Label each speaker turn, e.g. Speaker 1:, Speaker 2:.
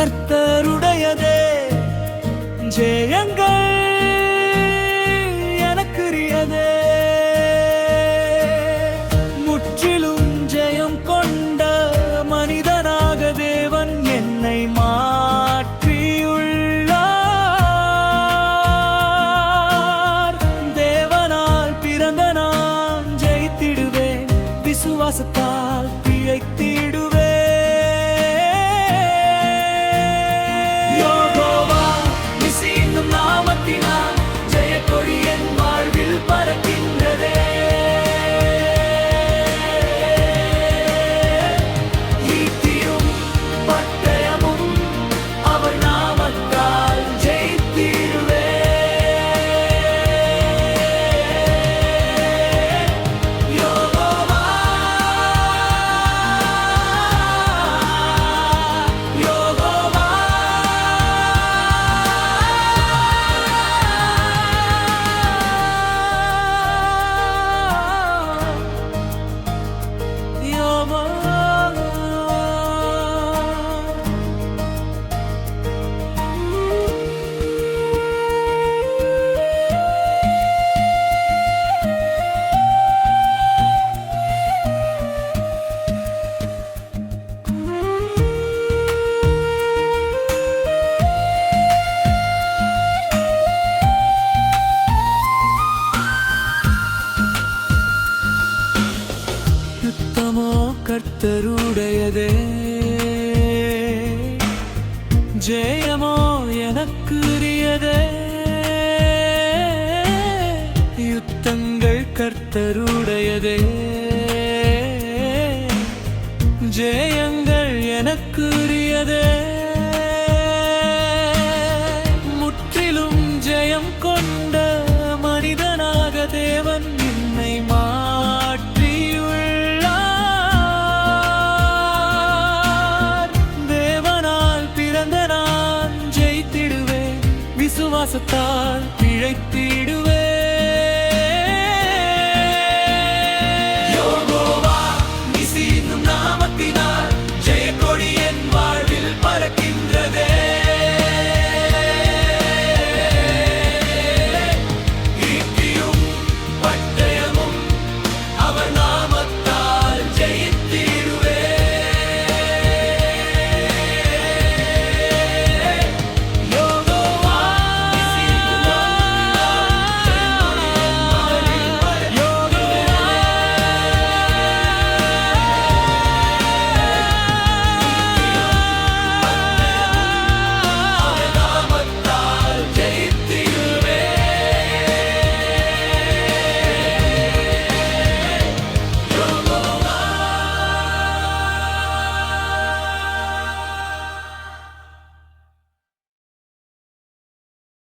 Speaker 1: கர்த்தருடையதே. ஜெயங்கள் শান্তি নাম জয় করিয়ে கத்தருடையதே ஜெயமோ எனக்குரியதே யுத்தங்கள் கர்த்தருடையதே. ஜெயங்கள் எனக்குரியதே விசுவாசத்தால் பிழைத்திடுவேன்.